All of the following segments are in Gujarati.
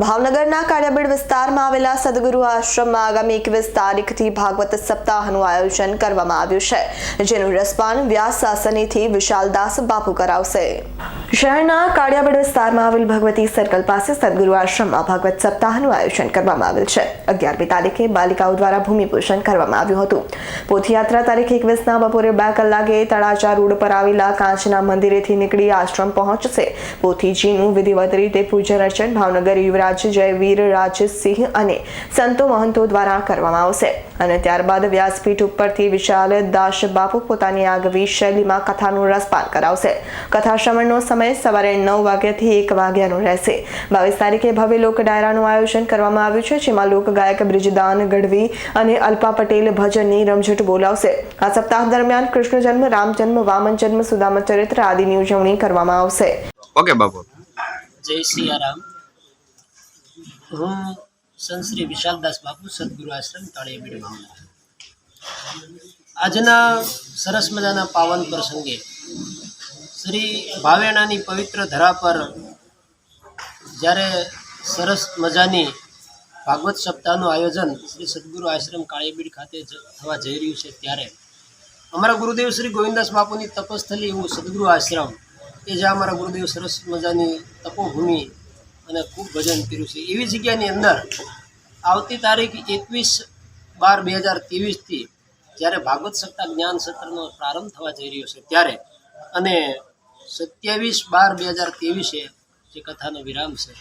ભાવનગરના કાળિયાબીડ વિસ્તારમાં આવેલા સદગુરુ આશ્રમમાં આગામી એકવીસ તારીખથી ભાગવત સપ્તાહનું આયોજન કરવામાં આવ્યું છે, જેનું રસપાન વ્યાસ સાસનીથી વિશાલદાસ બાપુ કરાવશે. શહેરના કાળિયાબેડ વિસ્તારમાં આવેલ ભગવતી સર્કલ પાસે સદગુરુ આશ્રમમાં ભાગવત સપ્તાહનું આયોજન કરવામાં આવેલ છે. અગિયારમી તારીખે બાલિકાઓ દ્વારા ભૂમિપૂજન કરવામાં આવ્યું હતું. પોથયાત્રા તારીખ એકવીસના બપોરે બે કલાકે તળાજા રોડ પર આવેલા કાંચના મંદિરેથી નીકળી આશ્રમ પહોંચશે. પોથીજીનું વિધિવત રીતે પૂજન અર્ચન ભાવનગર યુવરાજ જયવીર રાજસિંહ અને સંતો મહંતો દ્વારા કરવામાં આવશે. અને ત્યારબાદ વ્યાસપીઠ ઉપરથી વિશાલ દાસ બાપુ પોતાની આગવી શૈલીમાં કથાનું રસપાન કરાવશે. કથા શ્રવણનો સમય સવારે નવ વાગ્યાથી એક વાગ્યાનો રહેશે. બાવીસ તારીખે ભવ્ય લોક ડાયરાનું આયોજન કરવામાં આવ્યું છે જેમાં લોકગાયક બ્રિજદાન ગઢવી અને અલ્પા પટેલ ભજનની રમઝટ બોલાવશે. આ સપ્તાહ દરમિયાન કૃષ્ણ જન્મ રામ જન્મ વામન જન્મ સુદામા ચરિત્ર આદિની ઉજવણી કરવામાં આવશે. ઓકે બાપુ. જય સિયારામ હું સંશ્રી વિશાલદાસ બાપુ, સદગુરુ આશ્રમ તળિયાબીડ ભાવનગર આજના સરસ મજાના પાવન પ્રસંગે શ્રી ભાવેણાની પવિત્ર ધરા પર જ્યારે સરસ મજાની ભાગવત સપ્તાહનું આયોજન શ્રી સદગુરુ આશ્રમ કાળીયાબીડ ખાતે થવા જઈ રહ્યું છે ત્યારે અમારા ગુરુદેવ શ્રી ગોવિંદાસ બાપુની તપસ્થલી એવું સદગુરુ આશ્રમ, કે જ્યાં અમારા ગુરુદેવ સરસ મજાની તપોભૂમિ અને ખૂબ ભજન કર્યું છે. એવી જગ્યાની અંદર આવતી તારીખ એકવીસ બાર બે હજાર ત્રેવીસથી જ્યારે ભાગવત સત્તા જ્ઞાન સત્રનો પ્રારંભ થવા જઈ રહ્યો છે ત્યારે અને સત્યાવીસ બાર બે હજાર ત્રેવીસે જે કથાનો વિરામ છે,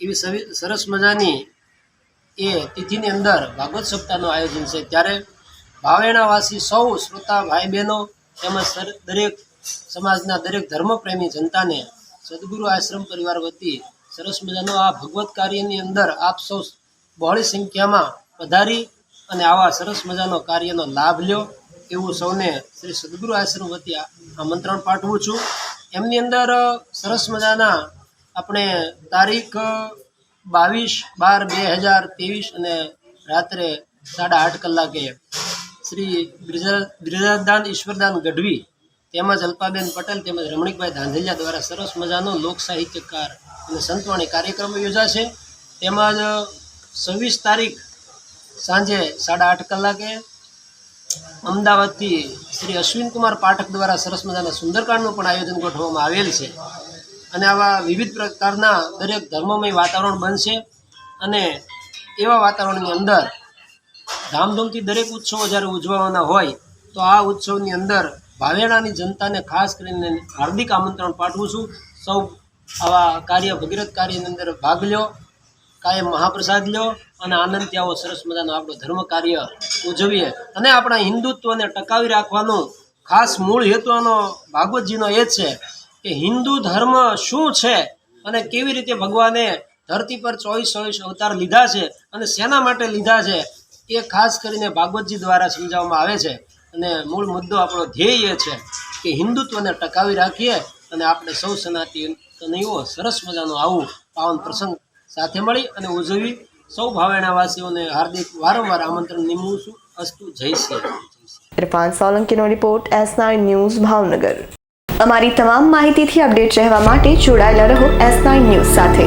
એવી સરસ મજાની એ તિથિની અંદર ભાગવત સપ્તાહનું આયોજન છે. ત્યારે ભાવેણાવાસી સૌ શ્રોતા ભાઈ બહેનો તેમજ દરેક સમાજના દરેક ધર્મપ્રેમી જનતાને સદગુરુ આશ્રમ પરિવાર વતી સરસ મજાનો આ ભગવત કાર્યની અંદર આપ સૌ બહોળી સંખ્યામાં પધારી અને આવા સરસ મજાનો કાર્યનો લાભ લ્યો. એવું સૌને શ્રી સદગુરુ આશ્રમ વતી આમંત્રણ પાઠવું છું. એમની અંદર સરસ મજાના આપણે તારીખ બાવીસ બાર બે હજાર ત્રેવીસ અને રાત્રે સાડા આઠ કલાકે શ્રી બ્રિજા- બ્રિજાદાન ઈશ્વરદાન ગઢવી તેમજ અલ્પાબેન પટેલ તેમજ રમણીકભાઈ ધાંધેલિયા દ્વારા સરસ મજાનો લોક સાહિત્યકાર અને સંતવાણી કાર્યક્રમ યોજાશે. તેમજ છવ્વીસ તારીખ સાંજે સાડા આઠ કલાકે અમદાવાદથી શ્રી અશ્વિનકુમાર પાઠક દ્વારા સરસ મજાના સુંદરકાંડનું પણ આયોજન ગોઠવવામાં આવેલ છે. અને આવા વિવિધ પ્રકારના દરેક ધર્મમય વાતાવરણ બનશે અને એવા વાતાવરણની અંદર ધામધૂમથી દરેક ઉત્સવો જ્યારે ઉજવવાના હોય, તો આ ઉત્સવની અંદર ભાવેણાની જનતાને ખાસ કરીને હાર્દિક આમંત્રણ પાઠવું છું. સૌ આવા કાર્ય, ભગીરથ કાર્યની અંદર ભાગ લ્યો, કાયમ મહાપ્રસાદ લ્યો અને આનંદથી આવો સરસ મજાનો આપણો ધર્મ કાર્ય ઉજવીએ. અને આપણા હિન્દુત્વને ટકાવી રાખવાનું ખાસ મૂળ હેતુ આનો ભાગવતજીનો એ છે કે હિન્દુ ધર્મ શું છે અને કેવી રીતે ભગવાને ધરતી પર ચોવીસ ચોવીસ અવતાર લીધા છે અને શેના માટે લીધા છે એ ખાસ કરીને ભાગવતજી દ્વારા સમજાવવામાં આવે છે. અને મૂળ મુદ્દો આપણો ધ્યેય એ છે કે હિન્દુત્વને ટકાવી રાખીએ અને આપણે સૌ સનાતનીઓ સરસ મજાનું આવું પાવન પ્રસંગ સાથે મળી અને ઉજવી સૌ ભાવેણાવાસીઓને હાર્દિક વારંવાર આમંત્રણ નિમવું છું. અસ્તુ, જય Shri Irfan સોલંકીનો report S nine news Bhavnagar. અમારી તમામ માહિતીથી અપડેટ રહેવા માટે જોડાયેલા રહો એસ નાઇન ન્યૂઝ સાથે.